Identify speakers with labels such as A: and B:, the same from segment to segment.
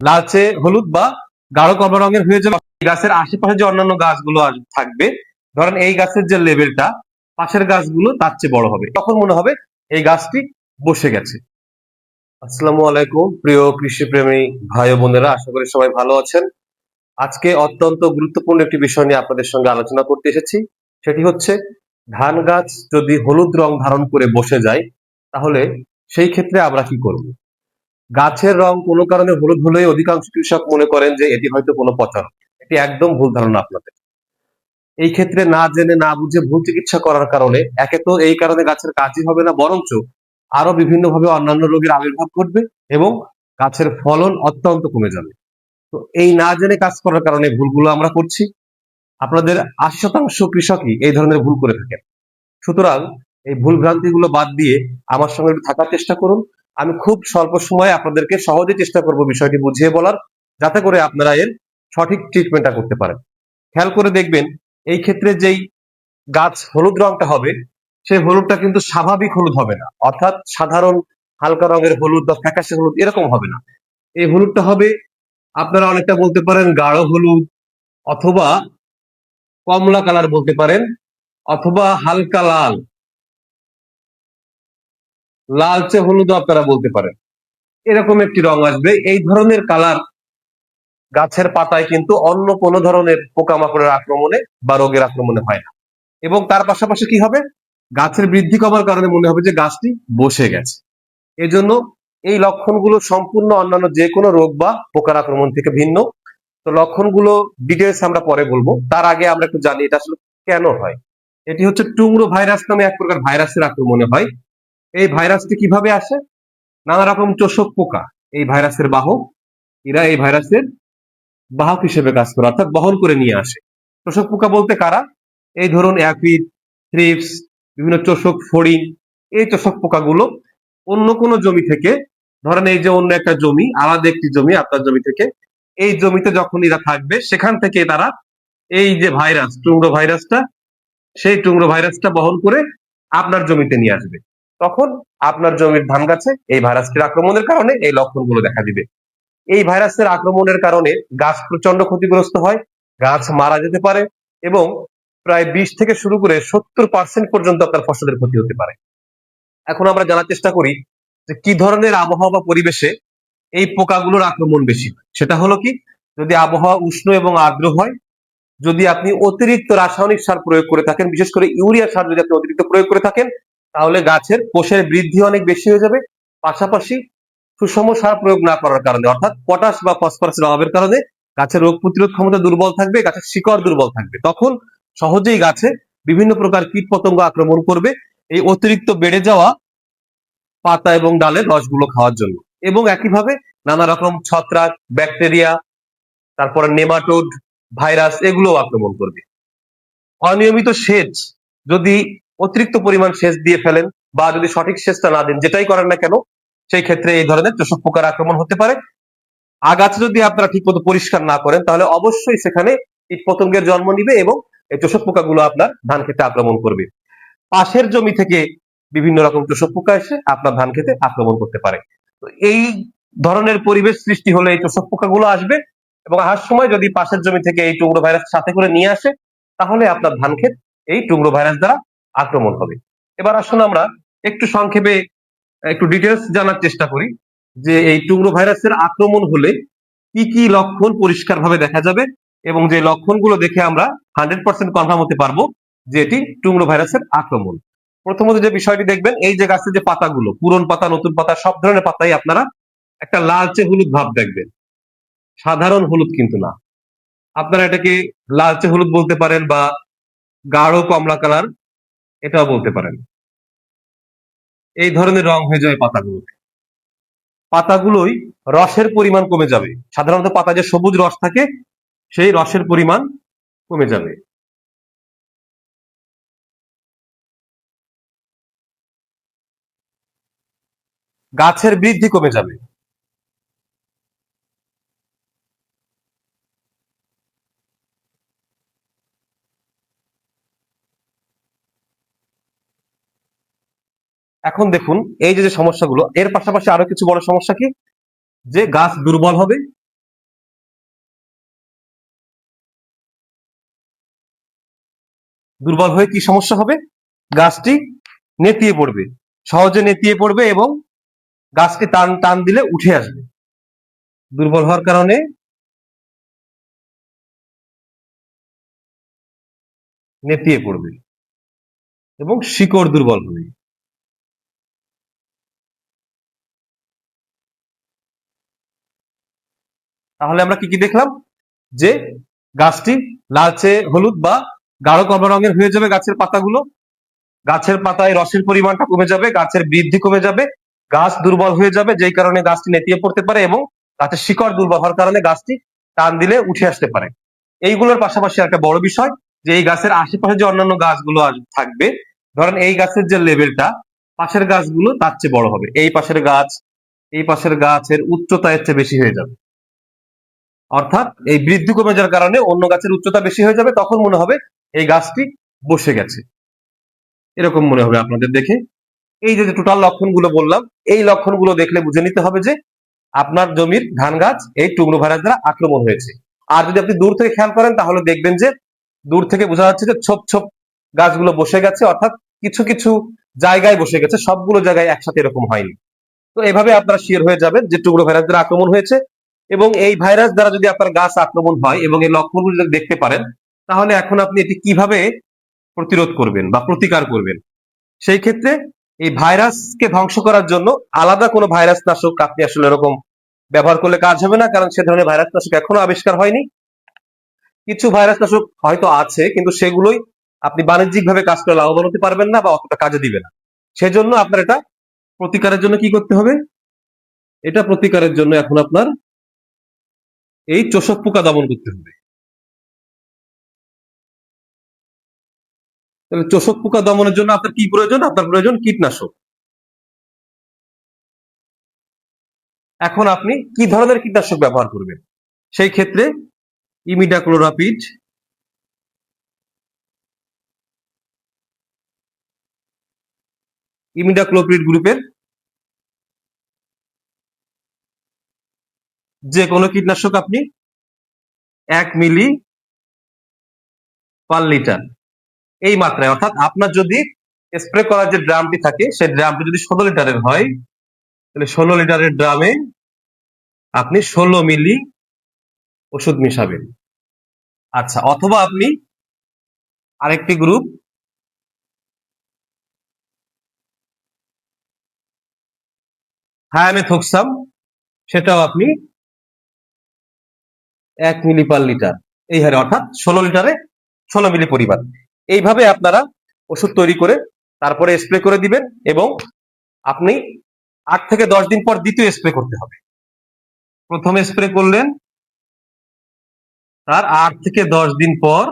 A: লালচে হলুদ বা গাঢ় কমলা রঙের হয়ে যাবে গাছের আশেপাশে যে অন্যান্য গাছগুলো থাকবে, ধরেন এই গাছের যে লেভেলটা পাশের গাছগুলো তার চেয়ে বড় হবে। তখন মনে হবে এই গাছটি বসে গেছে। আসসালামু আলাইকুম, প্রিয় কৃষি প্রেমী ভাই বোনেরা, আশা করি সবাই ভালো আছেন। আজকে অত্যন্ত গুরুত্বপূর্ণ একটি বিষয় নিয়ে আপনাদের সঙ্গে আলোচনা করতে এসেছি। সেটি হচ্ছে, ধান গাছ যদি হলুদ রং ধারণ করে বসে যায়, তাহলে সেই ক্ষেত্রে আমরা কি করব? গাছের রং কোনো কারণে হলুদ হলেই অধিকাংশ কৃষক মনে করেন যে এটি হয়তো কোনো পচন। এটি একদম ভুল ধারণা আপনাদের। এই ক্ষেত্রে না জেনে, না বুঝে ভুল চিকিৎসা করার কারণে একে তো এই কারণে গাছের কাজই হবে না, বরঞ্চ আরও বিভিন্নভাবে অন্যান্য রোগের আবির্ভাব ঘটবে এবং গাছের ফলন অত্যন্ত কমে যাবে। তো এই না জেনে কাজ করার কারণে ভুলগুলো আমরা করছি। আপনাদের আশি শতাংশ কৃষকই এই ধরনের ভুল করে থাকেন। সুতরাং এই ভুল ভ্রান্তিগুলো বাদ দিয়ে আমার সঙ্গে থাকার চেষ্টা করুন। আমি খুব স্বল্প সময়ে আপনাদেরকে সহজে চেষ্টা করব বিষয়টি বুঝিয়ে বলার, যাতে করে আপনারা এর সঠিক ট্রিটমেন্টটা করতে পারেন। খেয়াল করে দেখবেন, এই ক্ষেত্রে যেই গাছ হলুদ রংটা হবে, সেই হলুদটা কিন্তু স্বাভাবিক হলুদ হবে না। অর্থাৎ সাধারণ হালকা রঙের হলুদ বা ফ্যাকাশে হলুদ এরকম হবে না। এই হলুদটা হবে, আপনারা অনেকটা বলতে পারেন গাঢ় হলুদ, অথবা কমলা কালার বলতে পারেন, অথবা হালকা লাল। লালচে হলুদও আপনারা বলতে পারেন। এরকম একটি রং আসবে। এই ধরনের কালার গাছের পাতায় কিন্তু অন্য কোনো ধরনের পোকামাকড়ের আক্রমণে বা রোগের আক্রমণে হয় না। এবং তার পাশাপাশি কি হবে? গাছের বৃদ্ধি কমার কারণে মনে হবে যে গাছটি বসে গেছে। এজন্য এই লক্ষণগুলো সম্পূর্ণ অন্যান্য যে কোনো রোগ বা পোকার আক্রমণ থেকে ভিন্ন। তো লক্ষণগুলো ডিটেলস আমরা পরে বলব। তার আগে আমরা একটু জানি এটা আসলে কেন হয়। এটি হচ্ছে টুংরো ভাইরাস নামে এক প্রকার ভাইরাসের আক্রমণে হয়। এই ভাইরাসটি কীভাবে আসে? নানা রকম চোষক পোকা। এই ভাইরাসের বাহক, এরা এই ভাইরাসের বাহক হিসেবে কাজ করে, অর্থাৎ বহন করে নিয়ে আসে। চোষক পোকা বলতে কারা? এই ধরুন অ্যাপিড, থ্রিপস, বিভিন্ন চোষক ফড়িং, এই চোষক পোকাগুলো অন্য কোনো জমি থেকে, ধরেন এই যে অন্য একটা জমি, আলাদা একটি জমি আপনার জমি থেকে, এই জমিতে যখন এরা থাকবে, সেখান থেকে তারা এই যে ভাইরাস, টুংরো ভাইরাসটা, সেই টুংরো ভাইরাসটা বহন করে আপনার জমিতে নিয়ে আসবে। তখন আপনার জমির ধান গাছে এই ভাইরাসটির আক্রমণের কারণে এই লক্ষণগুলো দেখা দিবে। এই ভাইরাসের আক্রমণের কারণে গাছ প্রচণ্ড ক্ষতিগ্রস্ত হয়, গাছ মারা যেতে পারে এবং প্রায় বিশ থেকে শুরু করে সত্তর পার্সেন্ট পর্যন্ত আপনার ফসলের ক্ষতি হতে পারে। এখন আমরা জানার চেষ্টা করি যে কি ধরনের আবহাওয়া বা পরিবেশে এই পোকাগুলোর আক্রমণ বেশি সেটা হলো কি, যদি আবহাওয়া উষ্ণ এবং আর্দ্র হয়, যদি আপনি অতিরিক্ত রাসায়নিক সার প্রয়োগ করে থাকেন, বিশেষ করে ইউরিয়া সার যদি আপনি অতিরিক্ত প্রয়োগ করে থাকেন তাহলে গাছের কোষের বৃদ্ধি অনেক বেশি হয়ে যাবে। পাশাপাশি সুষম সার প্রয়োগ না করার কারণে, অর্থাৎ পটাশ বা ফসফরাসের অভাবের কারণে গাছের রোগ প্রতিরোধ ক্ষমতা দুর্বল থাকবে, গাছের শিকড় দুর্বল থাকবে। তখন সহজেই গাছে বিভিন্ন প্রকার কীট পতঙ্গ আক্রমণ করবে এই অতিরিক্ত বেড়ে যাওয়া পাতা এবং ডালের রসগুলো খাওয়ার জন্য। এবং একইভাবে নানা রকম ছত্রাক, ব্যাকটেরিয়া, তারপরে নেমাটোড, ভাইরাস এগুলো আক্রমণ করবে। অনিয়মিত সেচ যদি অতিরিক্ত পরিমাণ সেচ দিয়ে ফেলেন বা যদি সঠিক সেচটা না দেন, যেটাই করেন না কেন, সেই ক্ষেত্রে এই ধরনের চোষক পোকার আক্রমণ হতে পারে। আগাছা যদি আপনারা ঠিক মতো পরিষ্কার না করেন, তাহলে অবশ্যই সেখানে কীট পতঙ্গের জন্ম নিবে এবং এই চোষক পোকাগুলো আপনার ধান খেতে আক্রমণ করবে। পাশের জমি থেকে বিভিন্ন রকম চোষক পোকা এসে আপনার ধান খেতে আক্রমণ করতে পারে। তো এই ধরনের পরিবেশ সৃষ্টি হলে এই চোষক পোকাগুলো আসবে এবং আসার সময় যদি পাশের জমি থেকে এই টুকরো ভাইরাস সাথে করে নিয়ে আসে, তাহলে আপনার ধান ক্ষেত এই টুকরো ভাইরাস দ্বারা আক্রমণ হবে। এবার আসুন আমরা একটু সংক্ষেপে একটু ডিটেলস জানার চেষ্টা করি যে এই টুকরো ভাইরাসের আক্রমণ হলে কি কি লক্ষণ পরিষ্কারভাবে দেখা যাবে এবং যে লক্ষণগুলো দেখে আমরা হান্ড্রেড পার্সেন্ট কনফার্ম হতে পারব যে এটি টুংরো ভাইরাসের আক্রমণ। প্রথমত যে বিষয়টি দেখবেন, এই যে গাছের যে পাতাগুলো, পুরন পাতা, নতুন পাতা, সব ধরনের পাতাই আপনারা একটা লালচে হলুদ ভাব দেখবেন। সাধারণ হলুদ কিন্তু না। আপনারা এটাকে লালচে হলুদ বলতে পারেন বা গাঢ় কমলা কালার এটাও বলতে পারেন। এই ধরনের রং হয়ে যায় পাতাগুলোতে। পাতাগুলোই রসের পরিমাণ কমে যাবে। সাধারণত পাতা যে সবুজ রস থাকে, সেই রসের পরিমাণ কমে যাবে। গাছের বৃদ্ধি কমে যাবে। এখন দেখুন, এই যে যে সমস্যাগুলো, এর পাশাপাশি আরও কিছু বড় সমস্যা কি? যে গাছ দুর্বল হবে। দুর্বল হয়ে কি সমস্যা হবে? গাছটি নেতিয়ে পড়বে। সহজে নেতিয়ে পড়বে এবং গাছকে টান টান দিলে উঠে আসবে। দুর্বল হওয়ার কারণে নেতিয়ে পড়বে এবং শিকড় দুর্বল হবে। তাহলে আমরা কি কি দেখলাম? যে গাছটি লালচে হলুদ বা গাঢ় কমলা রঙের হয়ে যাবে গাছের পাতাগুলো। গাছের পাতায় রসের পরিমাণটা কমে যাবে, গাছের বৃদ্ধি কমে যাবে, গাছ দুর্বল হয়ে যাবে, যেই কারণে গাছটি নেতিয়ে পড়তে পারে এবং গাছের শিকড় দুর্বল হওয়ার কারণে গাছটি টান দিলে উঠে আসতে পারে। এইগুলোর পাশাপাশি একটা বড় বিষয়, যে এই গাছের আশেপাশে যে অন্যান্য গাছগুলো থাকবে, ধরেন এই গাছের যে লেভেলটা, পাশের গাছগুলো তার চেয়ে বড় হবে। এই পাশের গাছ, এই পাশের গাছের উচ্চতা এর চেয়ে বেশি হয়ে যাবে। অর্থাৎ এই বৃদ্ধি কমে যাওয়ার কারণে অন্য গাছের উচ্চতা বেশি হয়ে যাবে, তখন মনে হবে এই গাছটি বসে গেছে। এরকম মনে হবে আপনাদের দেখে। এই যে টোটাল লক্ষণগুলো বললাম, এই লক্ষণগুলো দেখলে বুঝে নিতে হবে যে আপনার জমির ধান গাছ এই টুকরো ভাইরাস দ্বারা আক্রমণ হয়েছে। আর যদি আপনি দূর থেকে খেয়াল করেন, তাহলে দেখবেন যে দূর থেকে বোঝা যাচ্ছে যে ছোপ ছোপ গাছগুলো বসে গেছে, অর্থাৎ কিছু কিছু জায়গায় বসে গেছে, সবগুলো জায়গায় একসাথে এরকম হয়নি। তো এভাবে আপনারা শিওর হয়ে যাবেন যে টুকরো ভাইরাস দ্বারা আক্রমণ হয়েছে। এবং এই ভাইরাস দ্বারা যদি আপনার গাছ আক্রমণ হয় এবং এই লক্ষণগুলি দেখতে পারেন, তাহলে এখন আপনি এটি কীভাবে প্রতিরোধ করবেন বা প্রতিকার করবেন? সেই ক্ষেত্রে এই ভাইরাসকে ধ্বংস করার জন্য আলাদা কোনো ভাইরাস নাশক আপনি আসলে এরকম ব্যবহার করলে কাজ হবে না, কারণ সে ধরনের ভাইরাস নাশক এখনও আবিষ্কার হয়নি। কিছু ভাইরাস নাশক হয়তো আছে, কিন্তু সেগুলোই আপনি বাণিজ্যিক ভাবে কাজ করে লাভবান হতে পারবেন না বা অতটা কাজে দিবে না। সেজন্য আপনার এটা প্রতিকারের জন্য কি করতে হবে? এটা প্রতিকারের জন্য এখন আপনার এই চোষক পোকা দমন করতে হবে। তাহলে চোষক পোকা দমনের জন্য আপনার কি প্রয়োজন? আপনার প্রয়োজন কীটনাশক। এখন আপনি কি ধরনের কীটনাশক ব্যবহার করবেন? সেই ক্ষেত্রে ইমিডাক্লোরাপিড, ইমিডাক্লোপিড গ্রুপের যে কোনো কীটনাশক আপনি এক মিলি পার লিটার এই মাত্রায়। অর্থাৎ আপনার যদি স্প্রে করার যে ড্রামটি থাকে, সেই ড্রামটি যদি ষোলো লিটারের হয়, তাহলে ষোলো লিটারের ড্রামে আপনি ষোলো মিলি ওষুধ মিশাবেন। আচ্ছা অথবা আপনি আরেকটি গ্রুপ হায়ামেথক্সাম সেটাও আপনি এক মিলি পার লিটার। এই হারে অর্থাৎ ষোলো লিটারে ষোলো মিলি পরিমাণ। এইভাবে আপনারা ওষুধ তৈরি করে তারপরে স্প্রে করে দিবেন এবং আপনি আট থেকে দশ দিন পর দ্বিতীয় স্প্রে করতে হবে। প্রথম স্প্রে করলেন, তার আট থেকে দশ দিন পর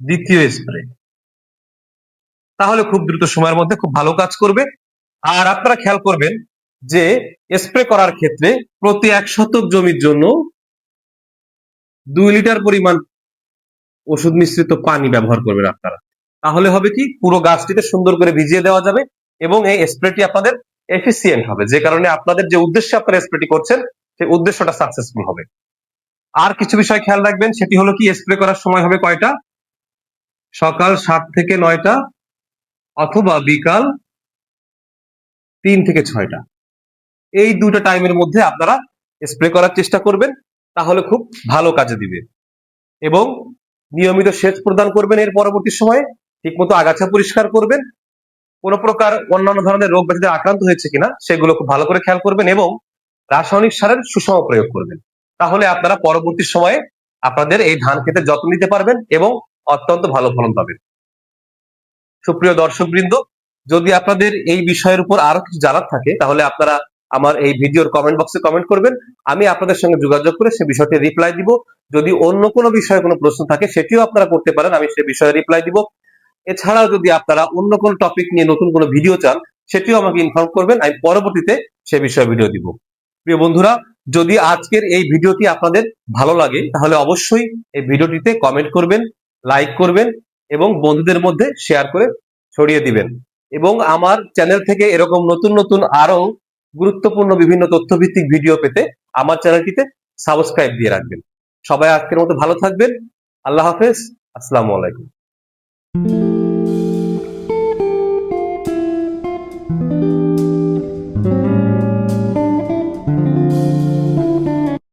A: দ্বিতীয় স্প্রে তাহলে খুব দ্রুত সময়ের মধ্যে খুব ভালো কাজ করবে। আর আপনারা খেয়াল করবেন যে স্প্রে করার ক্ষেত্রে প্রতি এক শতক জমির জন্য দুই লিটার পরিমাণ ওষুধ মিশ্রিত পানি ব্যবহার করবেন আপনারা। তাহলে হবে কি, পুরো গাছটিতে সুন্দর করে ভিজিয়ে দেওয়া যাবে এবং এই স্প্রেটি আপনাদের এফিসিয়েন্ট হবে। যে কারণে আপনাদের যে উদ্দেশ্যে আপনারা স্প্রেটি করছেন, সেই উদ্দেশ্যটা সাকসেসফুল হবে। আর কিছু বিষয় খেয়াল রাখবেন, সেটি হলো কি স্প্রে করার সময় হবে কয়টা? সকাল সাত থেকে নয়টা অথবা বিকাল তিন থেকে ছয়টা। এই দুটো টাইমের মধ্যে আপনারা স্প্রে করার চেষ্টা করবেন, তাহলে খুব ভালো কাজে দিবে। এবং নিয়মিত সেচ প্রদান করবেন এর পরবর্তী সময়ে, ঠিকমতো আগাছা পরিষ্কার করবেন। কোন প্রকার অন্যান্য ধরনের রোগ ব্যাধিতে আক্রান্ত হয়েছে কিনা, সেগুলো খুব ভালো করে খেয়াল করবেন এবং রাসায়নিক সারের সুষম প্রয়োগ করবেন। তাহলে আপনারা পরবর্তী সময়ে আপনাদের এই ধান খেতে যত্ন নিতে পারবেন এবং অত্যন্ত ভালো ফলন পাবেন। সুপ্রিয় দর্শকবৃন্দ, যদি আপনাদের এই বিষয়ের উপর আরও কিছু জানার থাকে, তাহলে আপনারা আমার এই ভিডিওর কমেন্ট বক্সে কমেন্ট করবেন। আমি আপনাদের সঙ্গে যোগাযোগ করে সে বিষয়টি রিপ্লাই দিব। যদি অন্য কোনো বিষয়ে কোনো প্রশ্ন থাকে, সেটিও আপনারা করতে পারেন। আমি সে বিষয়ে রিপ্লাই দিব। এছাড়াও যদি আপনারা অন্য কোনো টপিক নিয়ে নতুন কোনো ভিডিও চান, সেটিও আমাকে ইনফর্ম করবেন। আমি পরবর্তীতে সে বিষয়ে ভিডিও দিব। প্রিয় বন্ধুরা, যদি আজকের এই ভিডিওটি আপনাদের ভালো লাগে, তাহলে অবশ্যই এই ভিডিওটিতে কমেন্ট করবেন লাইক করবেন এবং বন্ধুদের মধ্যে শেয়ার করে ছড়িয়ে দিবেন। এবং আমার চ্যানেল থেকে এরকম নতুন নতুন আরও গুরুত্বপূর্ণ বিভিন্ন তথ্যভিত্তিক ভিডিও পেতে আমার চ্যানেলটিতে সাবস্ক্রাইব দিয়ে রাখবেন। সবাই আজকের মতো ভালো থাকবেন। আল্লাহ হাফেজ। আসসালামু আলাইকুম।